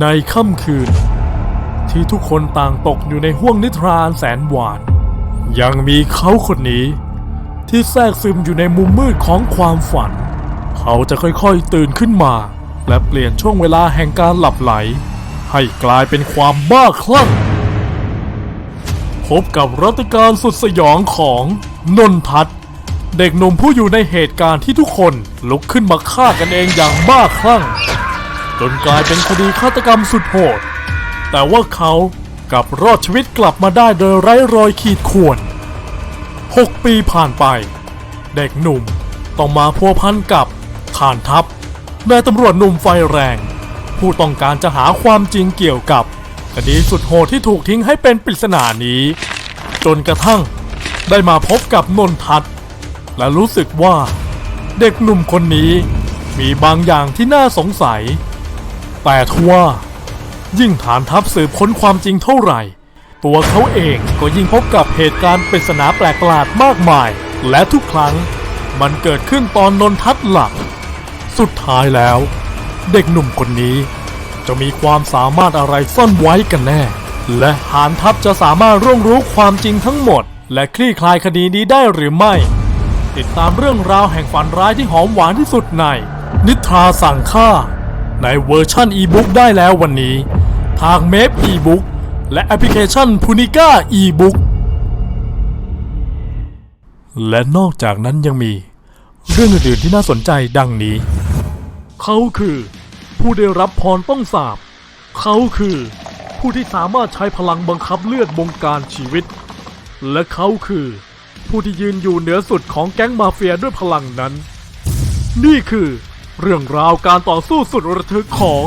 ในค่ำคืน ที่ทุกคนต่างตกอยู่ในห้วงนิทรานแสนหวาน ยังมีเขาคนนี้ ที่แทรกซึมอยู่ในมุมมืดของความฝัน เขาจะค่อยๆตื่นขึ้นมา และเปลี่ยนช่วงเวลาแห่งการหลับไหล ให้กลายเป็นความบ้าคลั่ง พบกับรัตการสุดสยองของนนทัศน์เด็กหนุ่มผู้อยู่ในเหตุการณ์ที่ทุกคนลุกขึ้นมาฆ่ากันเองอย่างบ้าคลั่ง จนกลายเป็นคดีฆาตกรรมสุดโหด แต่ว่าเขากลับรอดชีวิตกลับมาได้โดยไร้รอยขีดข่วน 6 ปีผ่านไป เด็กหนุ่มต้องมาพัวพันกับฐานทัพนายตำรวจหนุ่มไฟแรง ผู้ต้องการจะหาความจริงเกี่ยวกับคดีสุดโหดที่ถูกทิ้งให้เป็นปริศนานี้ จนกระทั่งได้มาพบกับนนทัศน์และรู้สึกว่าเด็กหนุ่มคนนี้มีบางอย่างที่น่าสงสัย แต่ทว่า ยิ่งฐานทัพสืบค้นความจริงเท่าไหร่ ตัวเขาเองก็ยิ่งพบกับเหตุการณ์ปริศนาแปลกประหลาดมากมาย และทุกครั้งมันเกิดขึ้นตอนนนทัศน์หลับสุดท้ายแล้ว เด็กหนุ่มคนนี้ จะมีความสามารถอะไรซ่อนไว้กันแน่ และฐานทัพจะสามารถร่วงรู้ความจริงทั้งหมด และคลี่คลายคดีนี้ได้หรือไม่ ติดตามเรื่องราวแห่งฝันร้ายที่หอมหวานที่สุดใน นิทราสั่งฆ่า ในเวอร์ชั่นอีบุ๊กได้แล้ววันนี้ ทางเมฟอีบุ๊กและแอปพลิเคชันพูนิก้าอีบุ๊กและนอกจากนั้นยังมี เรื่องอื่นๆที่น่าสนใจดังนี้ เขาคือ ผู้ได้รับพรต้องสาบ เขาคือ ผู้ที่สามารถใช้พลังบังคับเลือดบงการชีวิต และเขาคือ ผู้ที่ยืนอยู่เหนือสุดของแก๊งมาเฟียด้วยพลังนั้น นี่คือ เรื่องราวการต่อสู้สุดระทึกของ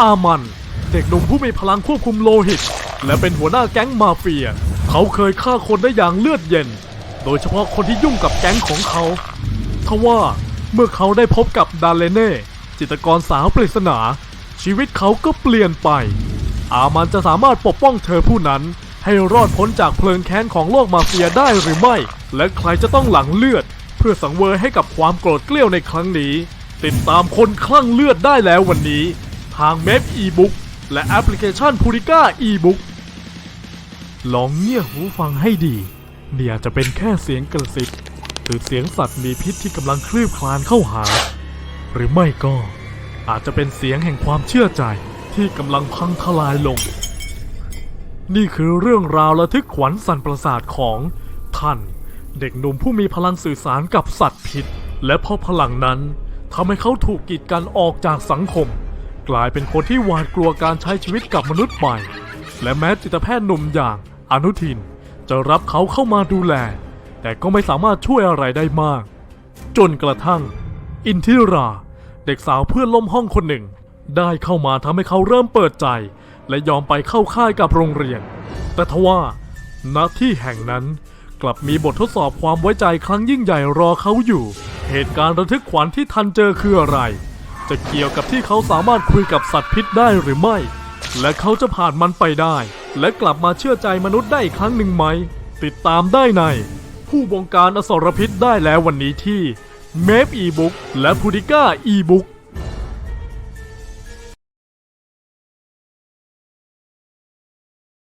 อามัน เด็กหนุ่มผู้มีพลังควบคุมโลหิต และเป็นหัวหน้าแก๊งมาเฟีย เขาเคยฆ่าคนได้อย่างเลือดเย็น โดยเฉพาะคนที่ยุ่งกับแก๊งของเขาทว่าเมื่อเขาได้พบกับดาเลเน่ จิตกรสาวปริศนา ชีวิตเขาก็เปลี่ยนไป อามันจะสามารถปกป้องเธอผู้นั้น ให้รอดพ้นจากเพลิงแค้นของโลกมาเฟียได้หรือไม่ และใครจะต้องหลังเลือด เพื่อสังเวยให้กับความโกรธเกลี้ยวในครั้งนี้ ติดตามคนคลั่งเลือดได้แล้ววันนี้ ทางเมฟอีบุ๊กและแอปพลิเคชันพูริก้าอีบุ๊กลองเงี่ยหูฟังให้ดี เนี่ยอาจจะเป็นแค่เสียงกระซิบหรือเสียงสัตว์มีพิษที่กำลังคลืบคลานเข้าหา หรือไม่ก็อาจจะเป็นเสียงแห่งความเชื่อใจที่กำลังพังทลายลง นี่คือเรื่องราวระทึกขวัญสั่นประสาทของท่าน เด็กหนุ่มผู้มีพลังสื่อสารกับสัตว์พิษ และพราะพลังนั้น ทำให้เขาถูกกีดกันออกจากสังคม กลายเป็นคนที่หวาดกลัวการใช้ชีวิตกับมนุษย์ใหม่ และแม้จิตแพทย์หนุ่มอย่างอนุทิน จะรับเขาเข้ามาดูแล แต่ก็ไม่สามารถช่วยอะไรได้มาก จนกระทั่ง อินทิราเด็กสาวเพื่อนล่มห้องคนหนึ่ง ได้เข้ามาทำให้เขาเริ่มเปิดใจ และยอมไปเข้าค่ายกับโรงเรียน แต่ทว่าณที่แห่งนั้นกลับมีบททดสอบความไว้ใจครั้งยิ่งใหญ่รอเขาอยู่ เหตุการณ์ระทึกขวัญที่ทันเจอคืออะไร จะเกี่ยวกับที่เขาสามารถคุยกับสัตว์พิษได้หรือไม่ และเขาจะผ่านมันไปได้ และกลับมาเชื่อใจมนุษย์ได้อีกครั้งหนึ่งไหม ติดตามได้ใน ผู้บงการอสรพิษได้แล้ววันนี้ที่เมฟอีบุ๊กและพูดิก้าอีบุ๊ก